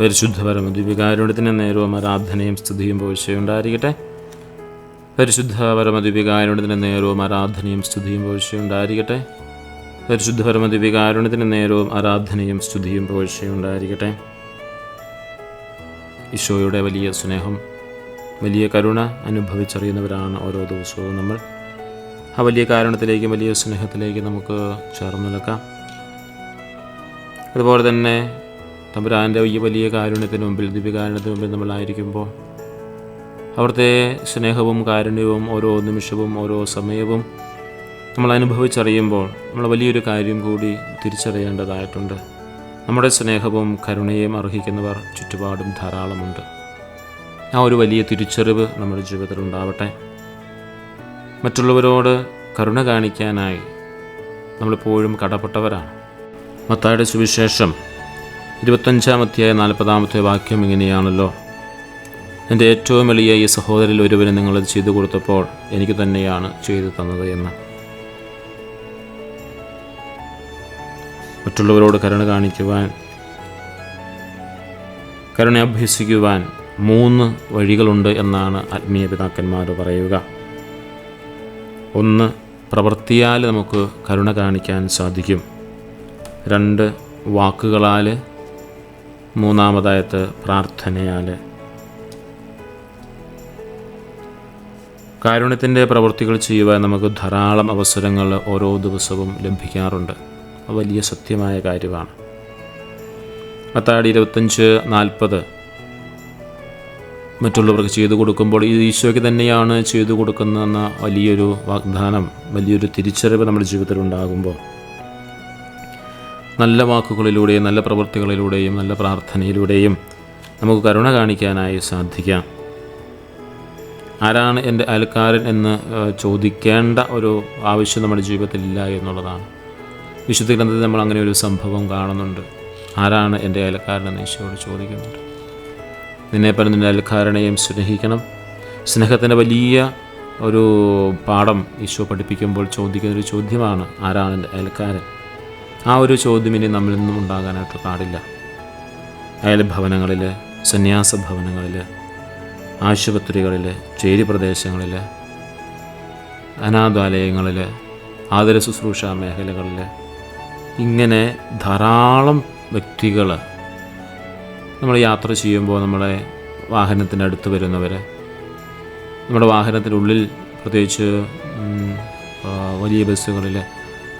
പരിശുദ്ധ പരമദ്വീപികാരുണ്യത്തിന് നേരവും ആരാധനയും സ്തുതിയും പോഴ്ചയുണ്ടായിരിക്കട്ടെ പരിശുദ്ധ പരമദ്വീപികാരുണ്യത്തിന് നേരവും ആരാധനയും സ്തുതിയും പോഴ്ചയുണ്ടായിരിക്കട്ടെ പരിശുദ്ധ പരമദ്വീപികാരുണ്യത്തിന് നേരവും ആരാധനയും സ്തുതിയും പോഴ്ചയുണ്ടായിരിക്കട്ടെ ഈശോയുടെ വലിയ സ്നേഹം വലിയ കരുണ അനുഭവിച്ചറിയുന്നവരാണ് ഓരോ ദിവസവും നമ്മൾ. ആ വലിയ കാരണത്തിലേക്കും വലിയ സ്നേഹത്തിലേക്ക് നമുക്ക് ചേർന്ന് നിൽക്കാം. അതുപോലെ തന്നെ തമ്പുരാന്റെ ഈ വലിയ കാരുണ്യത്തിന് മുമ്പിൽ ദിവ്യകാരുണ്യത്തിന് മുമ്പിൽ നമ്മളായിരിക്കുമ്പോൾ അവിടുത്തെ സ്നേഹവും കാരുണ്യവും ഓരോ നിമിഷവും ഓരോ സമയവും നമ്മൾ അനുഭവിച്ചറിയുമ്പോൾ നമ്മൾ വലിയൊരു കാര്യം കൂടി തിരിച്ചറിയേണ്ടതായിട്ടുണ്ട്. നമ്മുടെ സ്നേഹവും കരുണയും അർഹിക്കുന്നവർ ചുറ്റുപാടും ധാരാളമുണ്ട്. ആ ഒരു വലിയ തിരിച്ചറിവ് നമ്മുടെ ജീവിതത്തിൽ ഉണ്ടാവട്ടെ. മറ്റുള്ളവരോട് കരുണ കാണിക്കാനായി നമ്മളെപ്പോഴും കടപ്പെട്ടവരാണ്. മത്തായുടെ സുവിശേഷം ഇരുപത്തഞ്ചാമത്തെയായ നാൽപ്പതാമത്തെ വാക്യം ഇങ്ങനെയാണല്ലോ. എന്റെ ഏറ്റവും വലിയ ഈ സഹോദരിൽ ഒരുവന് നിങ്ങളത് ചെയ്തു കൊടുത്തപ്പോൾ എനിക്ക് തന്നെയാണ് ചെയ്തു തന്നത് എന്ന്. മറ്റുള്ളവരോട് കരുണ കാണിക്കുവാൻ കരുണ അഭ്യസിക്കുവാൻ മൂന്ന് വഴികളുണ്ട് എന്നാണ് ആത്മീയ പിതാക്കന്മാർ പറയുക. ഒന്ന് പ്രവൃത്തിയാൽ നമുക്ക് കരുണ കാണിക്കാൻ സാധിക്കും. രണ്ട് വാക്കുകളാൽ മൂന്നാമതായിട്ട് പ്രാർത്ഥനയാൽ കാരുണ്യത്തിന്റെ പ്രവൃത്തികൾ ചെയ്യുവാൻ നമുക്ക് ധാരാളം അവസരങ്ങൾ ഓരോ ദിവസവും ലഭിക്കാറുണ്ട്. വലിയ സത്യമായ കാര്യമാണ്. മത്താടി ഇരുപത്തഞ്ച് നാൽപ്പത്. മറ്റുള്ളവർക്ക് ചെയ്തു കൊടുക്കുമ്പോൾ ഇത് ഈശോയ്ക്ക് തന്നെയാണ് ചെയ്തു കൊടുക്കുന്നതെന്ന വലിയൊരു വാഗ്ദാനം വലിയൊരു തിരിച്ചറിവ് നമ്മുടെ ജീവിതത്തിൽ ഉണ്ടാകുമ്പോൾ. നല്ല വാക്കുകളിലൂടെയും നല്ല പ്രവൃത്തികളിലൂടെയും നല്ല പ്രാർത്ഥനയിലൂടെയും നമുക്ക് കരുണ കാണിക്കാനായി സാധിക്കാം. ആരാണ് എന്റെ അയൽക്കാരൻ എന്ന് ചോദിക്കേണ്ട ഒരു ആവശ്യം നമ്മുടെ ജീവിതത്തിൽ ഇല്ല എന്നുള്ളതാണ്. വിശുദ്ധ ഗ്രന്ഥത്തിൽ നമ്മൾ അങ്ങനെ ഒരു സംഭവം കാണുന്നുണ്ട്. ആരാണ് എന്റെ അയൽക്കാരൻ എന്ന് ഈശോയോട് ചോദിക്കുന്നുണ്ട്. നിന്നെ പറഞ്ഞ നിന്റെ അയൽക്കാരനെയും സ്നേഹിക്കണം. സ്നേഹത്തിന്റെ വലിയ ഒരു പാഠം ഈശോ പഠിപ്പിക്കുമ്പോൾ ചോദിക്കുന്ന ഒരു ചോദ്യമാണ് ആരാണ് എന്റെ അയൽക്കാരൻ? ആ ഒരു ചോദ്യം ഇനി നമ്മളിൽ നിന്നും ഉണ്ടാകാനായിട്ട് പാടില്ല. അയൽ ഭവനങ്ങളിൽ സന്യാസ ഭവനങ്ങളിൽ ആശുപത്രികളിൽ ചേരി പ്രദേശങ്ങളിൽ അനാഥാലയങ്ങളിൽ ആദര ശുശ്രൂഷ മേഖലകളിൽ ഇങ്ങനെ ധാരാളം വ്യക്തികൾ നമ്മൾ യാത്ര ചെയ്യുമ്പോൾ നമ്മളെ വാഹനത്തിന്റെ അടുത്ത് വരുന്നവർ നമ്മുടെ വാഹനത്തിനുള്ളിൽ പ്രത്യേകിച്ച് വലിയ ബസ്സുകളിൽ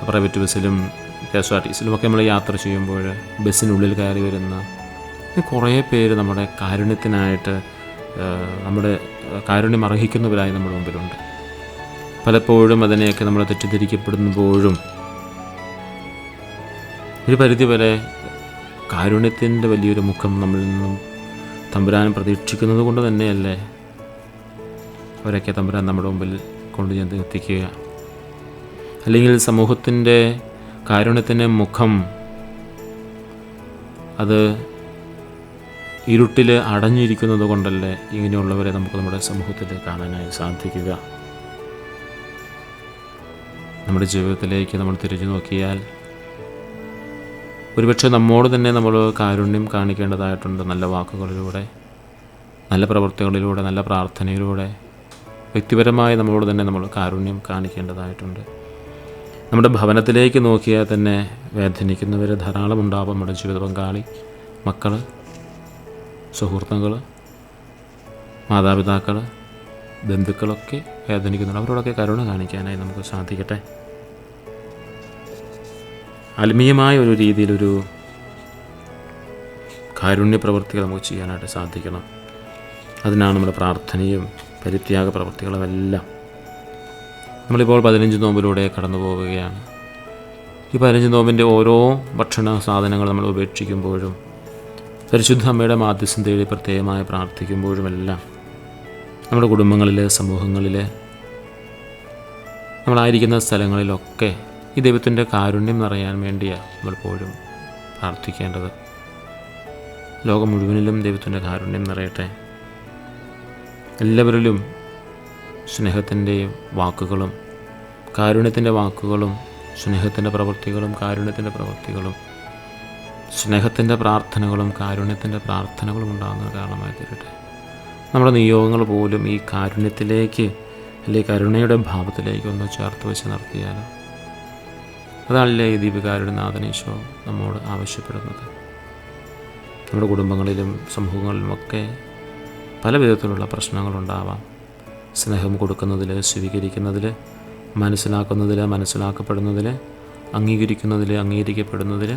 പ്രൈവറ്റ് ബസ്സിലും കെ എസ് ആർ ടി സിയിലുമൊക്കെ നമ്മൾ യാത്ര ചെയ്യുമ്പോൾ ബസ്സിനുള്ളിൽ കയറി വരുന്ന കുറേ പേര് നമ്മുടെ കാരുണ്യത്തിനായിട്ട് നമ്മുടെ കാരുണ്യം അർഹിക്കുന്നവരായി നമ്മുടെ മുമ്പിലുണ്ട്. പലപ്പോഴും അതിനെയൊക്കെ നമ്മൾ തെറ്റിദ്ധരിക്കപ്പെടുമ്പോഴും ഒരു പരിധിവരെ കാരുണ്യത്തിന്റെ വലിയൊരു മുഖം നമ്മളിൽ നിന്നും തമ്പുരാൻ പ്രതീക്ഷിക്കുന്നത് കൊണ്ട് തന്നെയല്ലേ അവരൊക്കെ തമ്പുരാൻ നമ്മുടെ മുമ്പിൽ കൊണ്ട് ചെന്ന് എത്തിക്കുക. അല്ലെങ്കിൽ സമൂഹത്തിന്റെ കാരുണ്യത്തിന്റെ മുഖം അത് ഇരുട്ടിൽ അടഞ്ഞിരിക്കുന്നത് കൊണ്ടല്ലേ ഇങ്ങനെയുള്ളവരെ നമുക്ക് നമ്മുടെ സമൂഹത്തിൽ കാണാനായി സാധിക്കുക. നമ്മുടെ ജീവിതത്തിലേക്ക് നമ്മൾ തിരിഞ്ഞു നോക്കിയാൽ ഒരുപക്ഷെ നമ്മോട് തന്നെ നമ്മൾ കാരുണ്യം കാണിക്കേണ്ടതായിട്ടുണ്ട് നല്ല വാക്കുകളിലൂടെ നല്ല പ്രവൃത്തികളിലൂടെ നല്ല പ്രാർത്ഥനയിലൂടെ. വ്യക്തിപരമായി നമ്മളോട് തന്നെ നമ്മൾ കാരുണ്യം കാണിക്കേണ്ടതായിട്ടുണ്ട്. നമ്മുടെ ഭവനത്തിലേക്ക് നോക്കിയാൽ തന്നെ വേദനിക്കുന്നവർ ധാരാളം ഉണ്ടാവും നമ്മുടെ ജീവിത പങ്കാളി മക്കൾ സുഹൃത്തുക്കൾ മാതാപിതാക്കൾ ബന്ധുക്കളൊക്കെ വേദനിക്കുന്നുണ്ട്. അവരോടൊക്കെ കരുണ കാണിക്കാനായി നമുക്ക് സാധിക്കട്ടെ. ആത്മീയമായ ഒരു രീതിയിലൊരു കാരുണ്യ പ്രവൃത്തികൾ നമുക്ക് ചെയ്യാനായിട്ട് സാധിക്കണം. അതിനാണ് നമ്മുടെ പ്രാർത്ഥനയും പരിത്യാഗ പ്രവൃത്തികളും എല്ലാം. നമ്മളിപ്പോൾ പതിനഞ്ച് നോമ്പിലൂടെ കടന്നു പോവുകയാണ്. ഈ പതിനഞ്ച് നോമ്പിന്റെ ഓരോ ഭക്ഷണ സാധനങ്ങൾ നമ്മൾ ഉപേക്ഷിക്കുമ്പോഴും പരിശുദ്ധ അമ്മയുടെ മാധ്യസ്ഥം തേടി പ്രത്യേകമായി പ്രാർത്ഥിക്കുമ്പോഴുമെല്ലാം നമ്മുടെ കുടുംബങ്ങളിലെ സമൂഹങ്ങളിലെ നമ്മളായിരിക്കുന്ന സ്ഥലങ്ങളിലൊക്കെ ഈ ദൈവത്തിന്റെ കാരുണ്യം നിറയാൻ വേണ്ടിയാണ് നമ്മളെപ്പോഴും പ്രാർത്ഥിക്കേണ്ടത്. ലോകം മുഴുവനിലും ദൈവത്തിന്റെ കാരുണ്യം നിറയട്ടെ. എല്ലാവരിലും സ്നേഹത്തിന്റെ വാക്കുകളും കാരുണ്യത്തിന്റെ വാക്കുകളും സ്നേഹത്തിന്റെ പ്രവൃത്തികളും കാരുണ്യത്തിന്റെ പ്രവൃത്തികളും സ്നേഹത്തിന്റെ പ്രാർത്ഥനകളും കാരുണ്യത്തിന്റെ പ്രാർത്ഥനകളും ഉണ്ടാകുന്ന കാരണമായി തീരട്ടെ. നമ്മുടെ നിയോഗങ്ങൾ പോലും ഈ കാരുണ്യത്തിലേക്ക് അല്ലെങ്കിൽ കരുണയുടെ ഭാവത്തിലേക്ക് ഒന്ന് ചേർത്ത് വെച്ച് നടത്തിയാൽ അതല്ലേ ഈ ദീപികാരുടെ നാഥനീശോ നമ്മോട് ആവശ്യപ്പെടുന്നത്. നമ്മുടെ കുടുംബങ്ങളിലും സമൂഹങ്ങളിലുമൊക്കെ പല വിധത്തിലുള്ള പ്രശ്നങ്ങളുണ്ടാവാം. സ്നേഹം കൊടുക്കുന്നതിൽ സ്വീകരിക്കുന്നതിൽ മനസ്സിലാക്കുന്നതിൽ മനസ്സിലാക്കപ്പെടുന്നതിൽ അംഗീകരിക്കുന്നതിൽ അംഗീകരിക്കപ്പെടുന്നതിൽ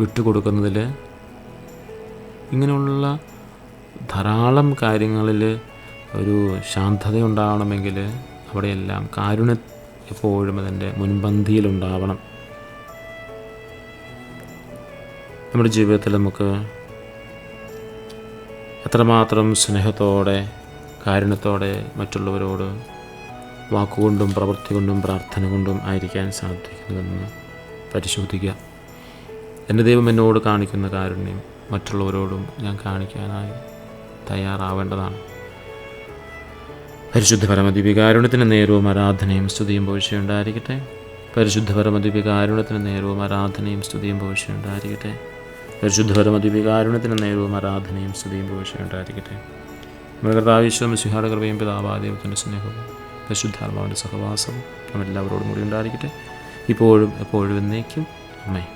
വിട്ടുകൊടുക്കുന്നതിൽ ഇങ്ങനെയുള്ള ധാരാളം കാര്യങ്ങളിൽ ഒരു ശാന്തത ഉണ്ടാവണമെങ്കിൽ അവിടെയെല്ലാം കാരുണ്യ എപ്പോഴും അതിന്റെ മുൻപന്തിയിലുണ്ടാവണം. നമ്മുടെ ജീവിതത്തിൽ നമുക്ക് എത്രമാത്രം സ്നേഹത്തോടെ കാരുണ്യത്തോടെ മറ്റുള്ളവരോട് വാക്കുകൊണ്ടും പ്രവൃത്തി കൊണ്ടും പ്രാർത്ഥന കൊണ്ടും ആയിരിക്കാൻ സാധിക്കുന്നതെന്ന് പരിശോധിക്കുക. എന്റെ ദൈവം എന്നോട് കാണിക്കുന്ന കാരുണ്യം മറ്റുള്ളവരോടും ഞാൻ കാണിക്കാനായി തയ്യാറാവേണ്ടതാണ്. പരിശുദ്ധ പരമദിവികാരുണ്യത്തിന് നേരവും ആരാധനയും സ്തുതിയും പോഴ്ചയുണ്ടായിരിക്കട്ടെ പരിശുദ്ധ പരമദിവികാരുണ്യത്തിന് നേരവും ആരാധനയും സ്തുതിയും പോഴ്ചയുണ്ടായിരിക്കട്ടെ പരിശുദ്ധ പരമദിവികാരുണ്യത്തിന് നേരവും ആരാധനയും സ്തുതിയും പോഴ്ചയുണ്ടായിരിക്കട്ടെ നമ്മുടെ കർത്താവിശ്വം സിഹാട കൃപയും പിതാപാദേവത്തിന്റെ സ്നേഹവും പരിശുദ്ധാത്മാവിന്റെ സഹവാസവും നമ്മളെല്ലാവരോടും കൂടി ഉണ്ടായിരിക്കട്ടെ. ഇപ്പോഴും എപ്പോഴും എന്നേക്കും. അമ്മേ